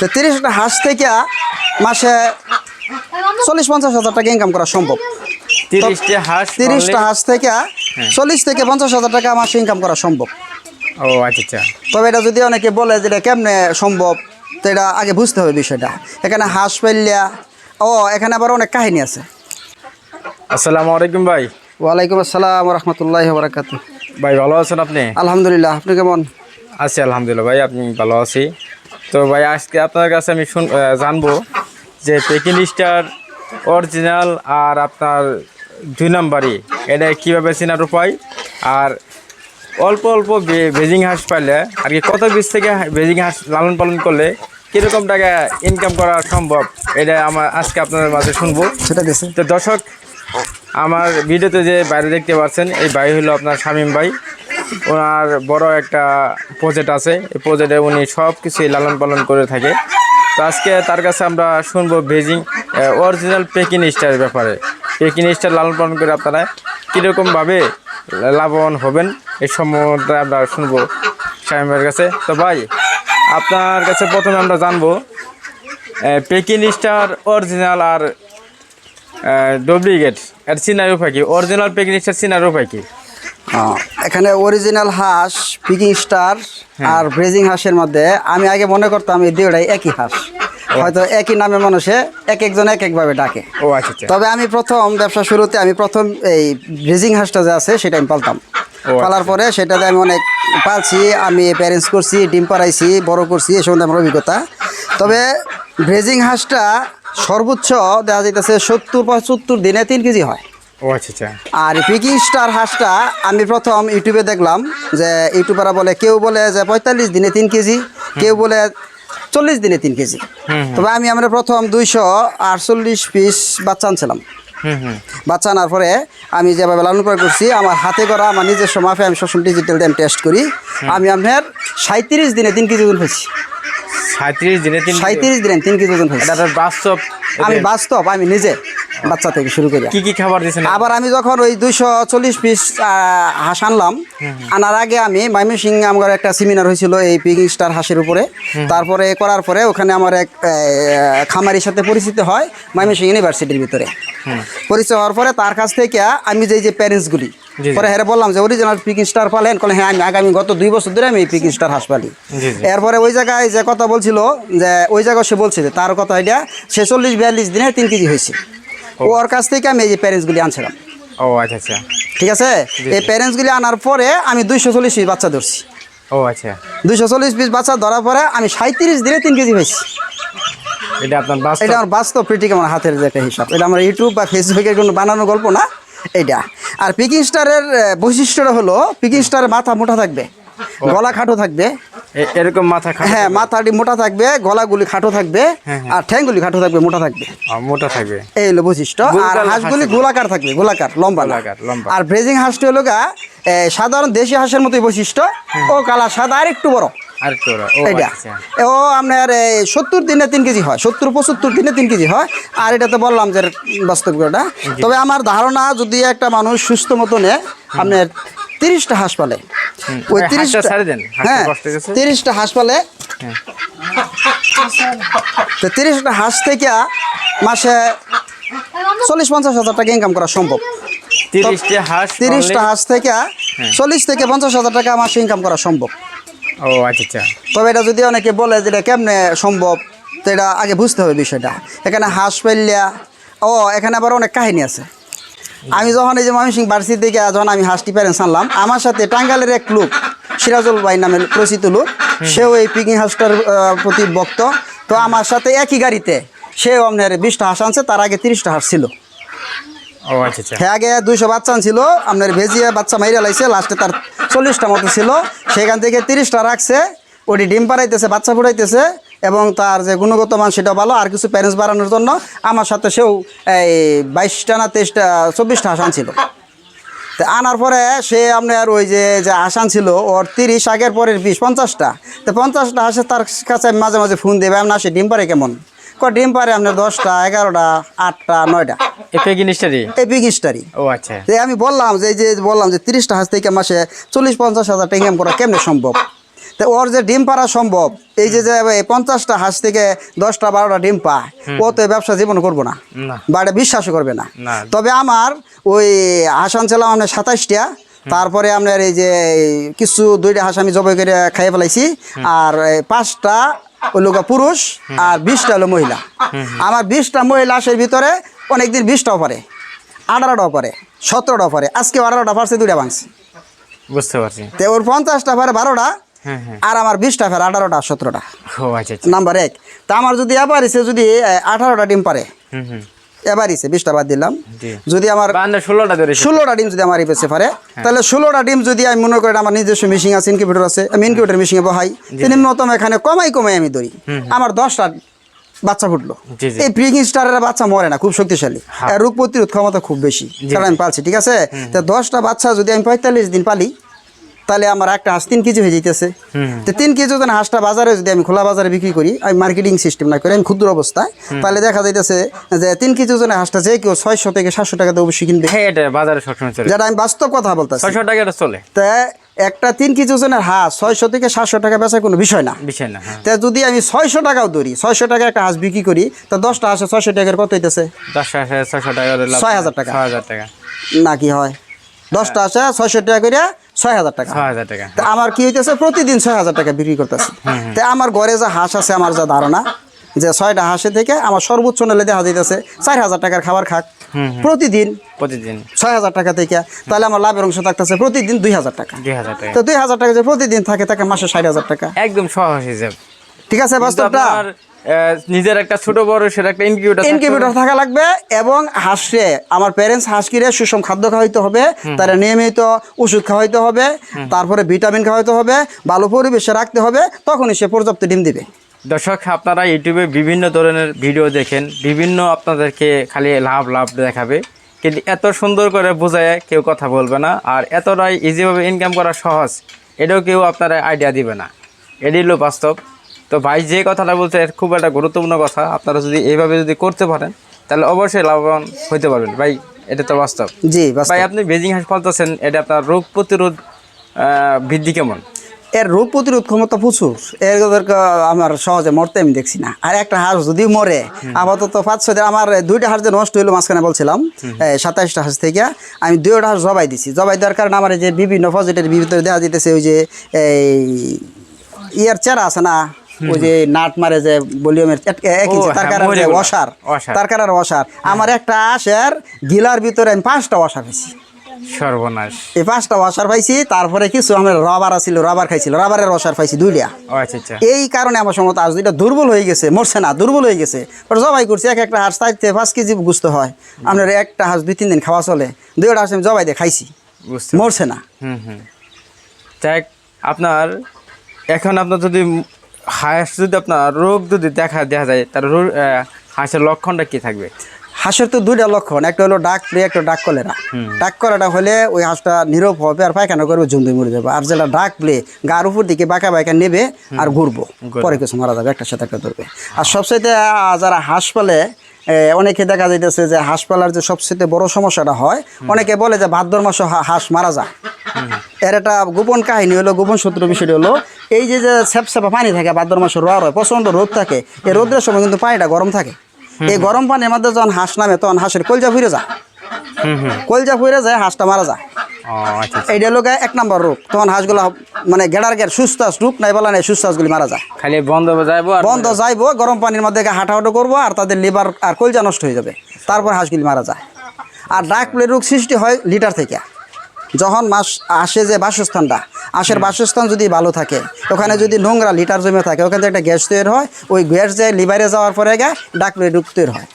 তো তিরিশটা হাঁস থেকে মাসে চল্লিশ পঞ্চাশ হাজার টাকা ইনকাম করা সম্ভব। তিরিশটি হাঁস তিরিশটা হাঁস থেকে চল্লিশ থেকে পঞ্চাশ হাজার টাকা মাসে ইনকাম করা সম্ভব। ও আচ্ছা আচ্ছা। তবে এটা যদি অনেকে বলে যে এটা কেমনে সম্ভব তো এটা আগে বুঝতে হবে বিষয়টা। এখানে হাঁস পাইলিয়া ও এখানে আবার অনেক কাহিনী আছে। আসসালামু আলাইকুম ভাই। ওয়ালাইকুম আসসালাম রহমতুল্লাহ বরাকাত ভাই ভালো আছেন আপনি? আলহামদুলিল্লাহ আপনি কেমন? আছি আলহামদুলিল্লাহ ভাই আপনি ভালো আছি। তো ভাই আজকে আপনার কাছে আমি শুন জানব যে পেকিং স্টার অরিজিনাল আর আপনার দুই নাম্বারই এটা কীভাবে চেনার উপায় আর অল্প অল্প বেজিং হাঁস পাইলে আর কি কত বীজ থেকে বেজিং হাঁস লালন পালন করলে কীরকম টাকা ইনকাম করা সম্ভব? এটা আমার আজকে আপনাদের মাঝে শুনব। সেটা তো দর্শক আমার ভিডিওতে যে বাইরে দেখতে পাচ্ছেন এই ভাই হলো আপনার শামীম ভাই। ওনার বড় একটা প্রজেক্ট আছে। এই প্রজেক্টে উনি সব কিছুই লালন পালন করে থাকে। তো আজকে তার কাছে আমরা শুনব বেজিং অরিজিনাল পেকিন স্টারের ব্যাপারে। পেকিন স্টার লালন পালন করে আপনারা কীরকমভাবে লাভবান হবেন এই সম্বন্ধে আমরা শুনব ভাইয়ের কাছে। তো ভাই, আপনার কাছে প্রথমে আমরা জানব পেকিন স্টার অরিজিনাল আর ডুপ্লিকেট এর উপায় কি? অরিজিনাল পেকিং স্টার উপায় কি? এখানে অরিজিনাল হাঁস পিকিং স্টার আর ব্রেজিং হাঁসের মধ্যে আমি আগে মনে করতাম এই দুইটাই একই হাঁস। হয়তো একই নামে মানুষে এক একজন এক একভাবে ডাকে। ও আচ্ছা আচ্ছা। তবে আমি প্রথম ব্যবসা শুরুতে আমি প্রথম এই ব্রেজিং হাঁসটা যে আছে সেটা আমি পালতাম। আচ্ছা। পালার পরে সেটাতে আমি অনেক পালছি আমি প্যারেন্টস করছি ডিম পাড়াইছি বড় করছি এ সম্বন্ধে আমার অভিজ্ঞতা। তবে ব্রেজিং হাঁসটা সর্বোচ্চ দেখা যাইতেছে সত্তর পঁচাত্তর দিনে তিন কেজি হয়। ও আচ্ছা আচ্ছা। আর পিকিং স্টার হাঁসটা আমি প্রথম ইউটিউবে দেখলাম যে ইউটিউবাররা বলে কেউ বলে যে পঁয়তাল্লিশ দিনে তিন কেজি কেউ বলে চল্লিশ দিনে তিন কেজি। তবে আমি আমরা প্রথম দুইশো আটচল্লিশ পিস বাচ্চা আনছিলাম। বাচ্চা আনার পরে আমি যেভাবে লালন পালন করছি আমার হাতে করা আমার নিজস্ব মাফে আমি সবসময় ডিজিটাল দিয়ে টেস্ট করি। আমি আপনার সাঁত্রিশ দিনে তিন কেজি ওজন হয়েছি। সাঁত্রিশ দিনে তিন সাঁত্রিশ দিনে তিন কেজি ওজন হয়েছি। বাস্তব আমি বাস্তব আমি নিজে। বাচ্চা থেকে শুরু করি কি কি খাবার দিয়েছেন আবার আমি যখন ওই দুইশো চল্লিশ পিস হাঁস আনলাম আনার আগে আমি ময়মনসিং আমার একটা সেমিনার হয়েছিল এই পিকিং স্টার হাঁসের উপরে। তারপরে করার পরে ওখানে আমার এক খামারির সাথে পরিচিত হয় ময়মনসিং ইউনিভার্সিটির ভিতরে। পরিচয় হওয়ার পরে তার কাছ থেকে আমি যে যে প্যারেন্টসগুলি। পরে হ্যাঁ বললাম যে অরিজিনাল পিকিং স্টার পালেন? বলে হ্যাঁ আমি আগামী গত দুই বছর ধরে আমি এই পিকিং স্টার হাঁস পালি। এরপরে ওই জায়গায় যে কথা বলছিল যে ওই জায়গায় সে বলছে তার কথা এটা সে চল্লিশ বিয়াল্লিশ দিনে তিন কেজি হয়েছে। ওর কাছ থেকে আমি এই যে প্যারেন্টসগুলি আনছিলাম। ও আচ্ছা আচ্ছা। ঠিক আছে? এই প্যারেন্টসগুলি আনার পরে আমি দুইশো চল্লিশ পিস বাচ্চা ধরছি। ও আচ্ছা। দুইশো চল্লিশ পিস বাচ্চা ধরার পরে আমি সাঁত্রিশ দিনে তিন কেজি হয়েছি। এটা আপনার বাস্তব? এটা আমার বাস্তব প্রিটিক আমার হাতের যে একটা হিসাব। এটা আমার ইউটিউব বা ফেসবুকের কোনো বানানো গল্প না এইটা। আর পিকিং স্টারের বৈশিষ্ট্যটা হলো পিকিং স্টারের মাথা মোটা থাকবে। গলা খাটো থাকবে। এরকম মাথা হ্যাঁ মাথাটি মোটা থাকবে গলাগুলি খাটো থাকবে হ্যাঁ, আর ঠ্যাংগুলি খাটো থাকবে মোটা থাকবে। মোটা থাকবে। এই হলো বৈশিষ্ট্য। আর হাঁসগুলি গোলাকার থাকবে গোলাকার লম্বা লম্বা। আর ব্রেজিং হাঁসটি হলো গা সাধারণ দেশি হাঁসের মতোই বৈশিষ্ট্য। ও কালা সাদা আর একটু বড়। এটা আচ্ছা। ও আপনার সত্তর দিনে তিন কেজি হয় সত্তর পঁচাত্তর দিনে তিন কেজি হয়। আর এটা তো বললাম যে বাস্তবিকতা। তবে আমার ধারণা যদি একটা মানুষ সুস্থ মতো নেয় আপনার তিরিশটা হাঁস পালে। ওই তিরিশটা হ্যাঁ তিরিশটা হাঁস পালে। হ্যাঁ। তো তিরিশটা হাঁস থেকে মাসে চল্লিশ পঞ্চাশ হাজার টাকা ইনকাম করা সম্ভব। তিরিশটা হাঁস থেকে চল্লিশ থেকে পঞ্চাশ হাজার টাকা মাসে ইনকাম করা সম্ভব। ও আচ্ছা আচ্ছা। তবে এটা যদি অনেকে বলে যে এটা কেমনে সম্ভব তো এটা আগে বুঝতে হবে বিষয়টা। এখানে হাঁস পাইলিয়া ও এখানে আবার অনেক কাহিনী আছে। আমি যখন এই যে ময়মনসিং বার্সি থেকে যখন আমি হাঁসটি প্যারেন্টস আনলাম আমার সাথে টাঙ্গালের এক লোক সিরাজুল ভাই নামে পরিচিত লোক সেও এই পিকিং হাঁসটার আহ, প্রতি ভক্ত। তো আমার সাথে একই গাড়িতে সেও আপনার বিশটা হাঁস আনছে তার আগে তিরিশটা হাঁস ছিল। আচ্ছা আচ্ছা। হ্যাঁ আগে দুইশো বাচ্চা ছিল আপনার ভেজিয়ে বাচ্চা মাইরা লাইছে লাস্টে তার চল্লিশটা মতো ছিল। সেখান থেকে তিরিশটা রাখছে ওটি ডিম পাড়াইতেছে বাচ্চা ফুটাইতেছে। এবং তার যে গুণগত মান সেটা ভালো আর কিছু প্যারেন্টস বাড়ানোর জন্য আমার সাথে সেও এই বাইশটা না তেইশটা চব্বিশটা হাসান ছিল। তো আনার পরে সে আপনার ওই যে যে আসান ছিল ওর তিরিশ আগের পরের বিশ পঞ্চাশটা। তো পঞ্চাশটা হাসে তার কাছে আমি মাঝে মাঝে ফোন দেবে না সে ডিম পারে কেমন? ক ডিম পারে আপনার দশটা এগারোটা আটটা নয়টা। এই ও আচ্ছা। আমি বললাম যে এই যে বললাম যে তিরিশটা হাঁস থেকে মাসে চল্লিশ পঞ্চাশ হাজার টাকা ইনকাম করা কেমনে সম্ভব? তো ওর যে ডিম পাড়া সম্ভব এই যে পঞ্চাশটা হাঁস থেকে দশটা বারোটা ডিম পায় ও তো ব্যবসা জীবন করব না। বাড়ি বিশ্বাসও করবে না। তবে আমার ওই হাঁস আনছিলাম আপনার সাতাইশটা তারপরে আপনার এই যে কিছু দুইটা হাঁস আমি জবাই করে খাইয়ে ফেলাইছি আর পাঁচটা লোক পুরুষ আর বিশটা হলো মহিলা। আমার বিশটা মহিলা হাঁসের ভিতরে অনেকদিন বিশটাও পারে আঠারোটাও পারে সতেরোটাও পারে। আজকে আঠারোটা পারছে দুইটা ভাঙছে। বুঝতে পারছি। তো ওর পঞ্চাশটা পারে বারোটা আর আমার বিশটা ফের আঠারোটা সতেরোটা। আচ্ছা আচ্ছা। নাম্বার এক। তা আমার যদি এবার ইসে যদি আঠারোটা ডিম পারে এবার ইসে বিশটা বাদ দিলাম। যদি আমার ষোলোটা ডিম যদি আমার পেছে পারে তাহলে ষোলোটা ডিম যদি আমি মনে করি আমার নিজস্ব মেশিন আছে ইনকিউবেটর আছে আমি ইনকিউবেটর মেশিনে বহাই নিম্নতম এখানে কমাই কমাই আমি ধরি। আমার দশটা বাচ্চা ফুটলো। এই প্রিকিং স্টারের বাচ্চা মরে না খুব শক্তিশালী। হ্যাঁ। আর রোগ প্রতিরোধ ক্ষমতা খুব বেশি। কারণ আমি পালছি ঠিক আছে? তা দশটা বাচ্চা যদি আমি পঁয়তাল্লিশ দিন পালি তাহলে আমার একটা হাঁস তিন কেজি হয়ে যেতেছে তো তিন কেজি ওজন হাঁসটা বাজারে যদি আমি খোলা বাজারে বিক্রি করি আমি মার্কেটিং সিস্টেম না করে আমি ক্ষুদ্র অবস্থায় তাহলে দেখা যাইতেছে যে তিন কেজি ওজনের হাঁসটা যে কেউ ছয়শো থেকে সাতশো টাকাতে অবশ্যই কিনবে। হ্যাঁ বাজারে সবসময় যেটা আমি বাস্তব কথা বলতেছি। ছয়শো টাকা চলে। তা একটা তিন কেজি ওজনের হাঁস ছয়শো থেকে সাতশো টাকা বেচা কোনো বিষয় না। বিষয় না হ্যাঁ। তা যদি আমি ছয়শো টাকাও ধরি ছয়শো টাকা একটা হাঁস বিক্রি করি তা দশটা হাঁসে ছয়শো টাকার কত হইতেছে? দশ হাজার ছয়শো টাকা ছয় হাজার টাকা। ছয় হাজার টাকা। না কি হয়? দশটা আছে ছয়শো টাকা করে ছয় হাজার টাকা। টাকা আমার কি হইতেছে প্রতিদিন ছয় হাজার টাকা বিক্রি করতেছে। তা আমার ঘরে যে হাঁস আছে আমার যা ধারণা যে ছয়টা হাঁসে থেকে আমার সর্বোচ্চ নিলে দেখা যাইতেছে চার হাজার টাকার খাবার খাক। প্রতিদিন প্রতিদিন। ছয় হাজার টাকা থেকে তাহলে আমার লাভের অংশ থাকতেছে প্রতিদিন দুই হাজার টাকা। দুই হাজার টাকা। তো দুই হাজার টাকা যে প্রতিদিন থাকে তাকে মাসে ষাট হাজার টাকা। একদম সহজ হিসাব। ঠিক আছে বাস্তবটা? নিজের একটা ছোট বড় সেটা একটা ইনকিউবেটর ইনকিউবেটর থাকা লাগবে এবং হাঁসে আমার প্যারেন্টস হাঁসকিরে সুষম খাদ্য খাওয়াইতে হবে তারা নিয়মিত ওষুধ খাওয়াইতে হবে তারপরে ভিটামিন খাওয়াইতে হবে ভালো পরিবেশে রাখতে হবে তখনই সে পর্যাপ্ত ডিম দিবে। দর্শক আপনারা ইউটিউবে বিভিন্ন ধরনের ভিডিও দেখেন বিভিন্ন আপনাদেরকে খালি লাভ লাভ দেখাবে। কিন্তু এত সুন্দর করে বোঝায় কেউ কথা বলবে না আর এতটাই ইজিভাবে ইনকাম করা সহজ এটাও কেউ আপনারা আইডিয়া দিবে না। এটাই হলো বাস্তব। তো ভাই যে কথাটা বলছে খুব একটা গুরুত্বপূর্ণ কথা। আপনারা যদি এইভাবে যদি করতে পারেন তাহলে অবশ্যই লাভবান হইতে পারবেন। ভাই এটা তো বাস্তব। জি ভাই আপনি বেজিং হাঁস পালতেছেন এটা আপনার রোগ প্রতিরোধ বৃদ্ধি কেমন? এর রোগ প্রতিরোধ ক্ষমতা প্রচুর। এর আমার সহজে মরতে আমি দেখছি না। আর একটা হাঁস যদি মরে আপাতত পাঁচ ছয় আমার দুইটা হাঁস যে নষ্ট হইল মাঝখানে বলছিলাম সাতাইশটা হাঁস থেকে আমি দুইটা হাঁস জবাই দিছি। জবাই দেওয়ার কারণে আমার এই যে বিভিন্ন পজিটের ভিতরে দেখা দিতেছে ওই যে এই ইয়ার চেরা আছে না ওই যে নাট মারে যে ভলিউমের এক ইঞ্চি তার হ্যাঁ, কারণে যে অসার অসার। তার কারণে অসার। আমার একটা হাঁসের গিলার ভিতরে আমি পাঁচটা অসার পেয়েছি সর্বনাশ। এই পাঁচটা পাইছি তারপরে কিছু আমার রাবার আছিল রাবার খাইছিল রাবারের ওয়াশার পাইছি দুইটা। আচ্ছা আচ্ছা। এই কারণে আমার সময় আজ দুইটা দুর্বল হয়ে গেছে মরছে না দুর্বল হয়ে গেছে। জবাই করছি এক একটা হাঁস চারতে পাঁচ কেজি গুস্ত হয়। আপনার একটা হাঁস দুই তিন দিন খাওয়া চলে দুইটা হাঁস আমি জবাই দিয়ে খাইছি। মরছে না। হুম হুম। যাক আপনার এখন আপনার যদি হাঁস যদি আপনার রোগ যদি দেখা দেখা যায় তার রোগ হাঁসের লক্ষণটা কি থাকবে? হাঁসের তো দুইটা লক্ষণ একটা হলো ডাক প্রিয় একটা ডাক কলেরা। ডাক কলেরা হলে ওই হাঁসটা নীরব হবে আর পায়খানা করবে জমতে মরে যাবে। আর যেটা ডাক প্লে গার উপর দিকে বাঁকা বাঁকা নেবে আর ঘুরবো। পরে কিছু মারা যাবে একটা সাথে একটা ধরবে। আর সবচাইতে যারা হাঁস পালে অনেকে দেখা যাইতেছে যে হাঁস পালার যে সবচেয়ে বড় সমস্যাটা হয় অনেকে বলে যে ভাদ্র মাসে হাঁস মারা যায়। এর একটা গোপন কাহিনী হলো গোপন সূত্র বিষয়টি হলো এই যে যে স্যাপস্যাপা পানি থাকে ভাদ্র মাসে রোয়ার হয় প্রচণ্ড রোদ থাকে। এই রোদের সময় কিন্তু পানিটা গরম থাকে। এই গরম পানির মধ্যে যখন হাঁস নামে তখন হাঁসের কলজা ফুরে যায়। কলজা ফুরে যায় হাঁসটা মারা যায়। আচ্ছা আচ্ছা। হলো গিয়ে এক নম্বর রোগ। তখন হাঁসগুলো মানে গেড়ার গেড় সুস্থ হাঁস রোগ নাই বলা নাই সুস্থ হাঁসগুলি মারা যায়। খালি বন্ধ যাইবো বন্ধ যাইবো গরম পানির মধ্যে হাঁটাহাঁটো করব আর তাদের লিভার আর কলজা নষ্ট হয়ে যাবে। তারপর হাঁসগুলি মারা যায়। আর ডাক প্লে রোগ সৃষ্টি হয় লিটার থেকে। যখন মাস আসে যে বাসস্থানটা আশের বাসস্থান যদি ভালো থাকে ওখানে যদি নোংরা লিটার জমে থাকে ওখানে একটা গ্যাস তৈরি হয় ওই গ্যাস যায় লিভারে যাওয়ার পরে গিয়ে ডাক প্লে রোগ তৈরি হয়।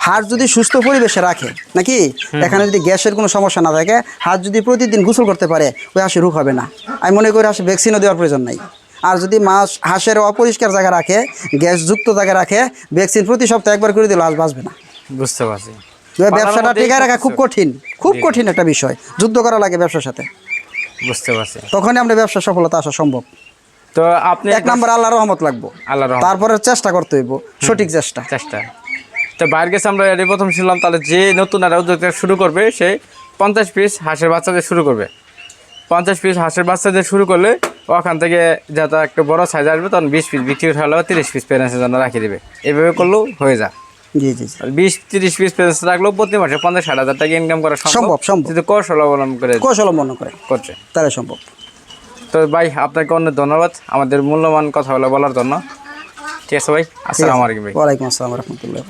হাড় যদি সুস্থ পরিবেশে রাখে নাকি? এখানে যদি গ্যাসের কোনো সমস্যা না থাকে হাত যদি প্রতিদিন গোসল করতে পারে ওই হাঁসের রোগ হবে না। আমি মনে করি হাঁস ভ্যাকসিনও দেওয়ার প্রয়োজন নাই। আর যদি মাছ হাঁসের অপরিষ্কার জায়গা রাখে গ্যাসযুক্ত জায়গা রাখে ভ্যাকসিন প্রতি সপ্তাহে একবার করে দিলে হাঁস বাঁচবে না। বুঝতে পারছি। ব্যবসাটা টিকায় রাখা খুব কঠিন খুব কঠিন একটা বিষয়। যুদ্ধ করা লাগে ব্যবসার সাথে। বুঝতে পারছি। তখনই আমরা ব্যবসা সফলতা আসা সম্ভব। তো আপনি এক নম্বর আল্লাহ রহমত লাগবো। আল্লাহ তারপরে চেষ্টা করতে হইব। সঠিক চেষ্টা। চেষ্টা। তো বাইরের কাছে আমরা এর প্রথম শুনলাম তাহলে যে নতুন আর উদ্যোগটা শুরু করবে সে পঞ্চাশ পিস হাঁসের বাচ্চাদের শুরু করবে। পঞ্চাশ পিস হাঁসের বাচ্চা দিয়ে শুরু করলে ওখান থেকে যত একটা বড় সাইজ আসবে তখন বিশ পিস বিক্রি হলেও তিরিশ পিস প্যারেন্টসের জন্য রাখি দেবে। এভাবে করলেও হয়ে যায়। জি জি বিশ তিরিশ পিস প্যারেন্টস রাখলেও প্রতি মাসে পঞ্চাশ ষাট হাজার টাকা ইনকাম করা সম্ভব, সম্ভব। যদি কৌশল অবলম্বন করে কৌশল মনে করে। করছে। তাহলে সম্ভব। তো ভাই আপনাকে অনেক ধন্যবাদ আমাদের মূল্যবান কথা কথাগুলো বলার জন্য। ঠিক আছে ভাই আসসালামু আলাইকুম ভাই। ওয়ালাইকুম আসসালাম রহমতুল্লাহ।